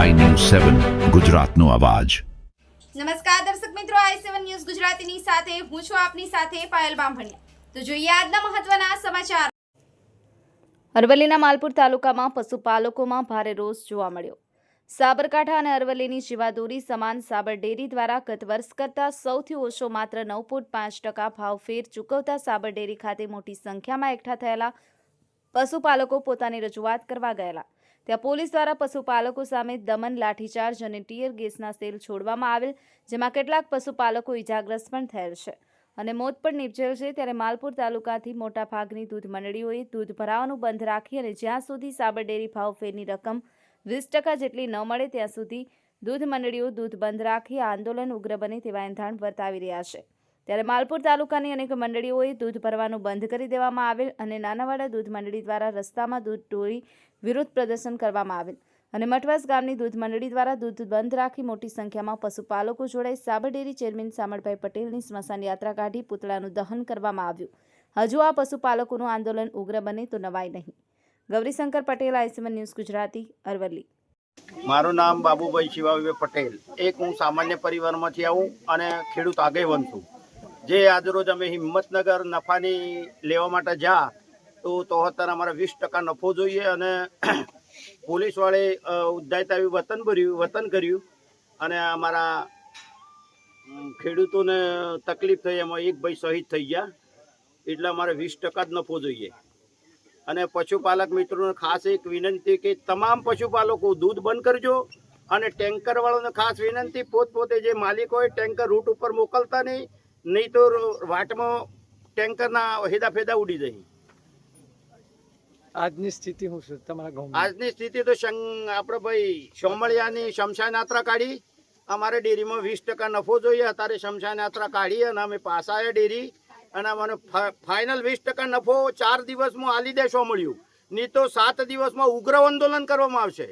સેવન, ગુજરાતનો અવાજ. નમસ્કાર દર્શક મિત્રો, આઈ સેવન ન્યૂઝ ગુજરાતીની સાથે હું છું આપની સાથે પાયલ બામભણિયા. તો જોઈએ આજના મહત્વના સમાચાર. અરવલ્લીના માલપુર તાલુકામાં પશુપાલકોમાં ભારે રોષ જોવા મળ્યો. સાબરકાંઠા અને અરવલ્લીની જીવાદોરી સમાન સાબર ડેરી દ્વારા ગત વર્ષ કરતાં સૌથી ઓછો માત્ર નવ પોઈન્ટ પાંચ ટકા ભાવ ફેર ચૂકવતા સાબર ડેરી ખાતે મોટી સંખ્યામાં એકઠા થયેલા પશુપાલકો પોતાની રજૂઆત કરવા ગયેલા. ત્યાં પોલીસ દ્વારા પશુપાલકો સામે દમન લાઠીચાર્જ અને ટીયર ગેસના સેલ છોડવામાં આવેલ, જેમાં કેટલાક પશુપાલકો ઇજાગ્રસ્ત પણ થયેલ છે. અને મોત પણ નિપજેલ છે, ત્યારે માલપુર તાલુકાથી મોટા ભાગની દૂધ મંડળીઓએ દૂધ ભરાવાનું બંધ રાખી અને જ્યાં સુધી સાબર ડેરી ભાવ ફેરની રકમ વીસ ટકા જેટલી ન મળે, ત્યાં સુધી દૂધ મંડળીઓ દૂધ બંધ રાખી આંદોલન ઉગ્ર બને તેવા એંધાણ વર્તાવી રહ્યા છે. ત્યારે માલપુર તાલુકાની અનેક મંડળીઓએ દૂધ ભરવાનું બંધ કરી દેવામાં આવેલ અને નાનાવાડા દૂધ મંડળી દ્વારા રસ્તામાં દૂધ ટોળી વિરોધ પ્રદર્શન કરવામાં આવેલ. અને મઠવાસ ગામની દૂધ મંડળી દ્વારા દૂધ બંધ રાખી મોટી સંખ્યામાં પશુપાલકો જોડાઈ સાબર ચેરમેન સામળભાઈ પટેલની સ્મશાન યાત્રા કાઢી પૂતળાનું દહન કરવામાં આવ્યું. હજુ આ પશુપાલકોનું આંદોલન ઉગ્ર બને તો નવાય નહીં. ગૌરીશંકર પટેલ આઈસીમન ન્યૂઝ ગુજરાતી, અરવલ્લી. મારું નામ બાબુભાઈ શિવાભાઈ પટેલ. એક હું સામાન્ય પરિવારમાંથી આવું અને ખેડૂત આગેવન છું. જે આજરોજ અમે હિંમતનગર નફાની લેવા માટે જા તો તો અત્યારે અમારે વીસ ટકા નફો જોઈએ અને પોલીસવાળે ઉદ્ધાયતા આવી વતન ભર્યું, વતન કર્યું. અને અમારા ખેડૂતોને તકલીફ થઈ, એમાં એક ભાઈ શહીદ થઈ ગયા. એટલે અમારે વીસ ટકા જ નફો જોઈએ. અને પશુપાલક મિત્રોને ખાસ એક વિનંતી કે તમામ પશુપાલકો દૂધ બંધ કરજો અને ટેન્કરવાળોને ખાસ વિનંતી, પોતપોતે જે માલિક હોય, ટેન્કર રૂટ ઉપર મોકલતા નહીં. નહીં તો વાટમાં ટેન્કરના હેદા ફેદા ઉડી જાય. આજની સ્થિતિ હું છે તમારા ગામ આજની સ્થિતિ તો આપણે ભાઈ સોમળિયાની શમશાન યાત્રા કાઢી. અમારે ડેરીમાં વીસ ટકા નફો જોઈએ. અત્યારે શમશાન યાત્રા કાઢી અને અમે આવ્યા ડેરી. અને અમારે ફાઇનલ વીસ ટકા નફો ચાર દિવસમાં આલી દે સોમળ્યું નહીં તો સાત દિવસમાં ઉગ્ર આંદોલન કરવામાં આવશે.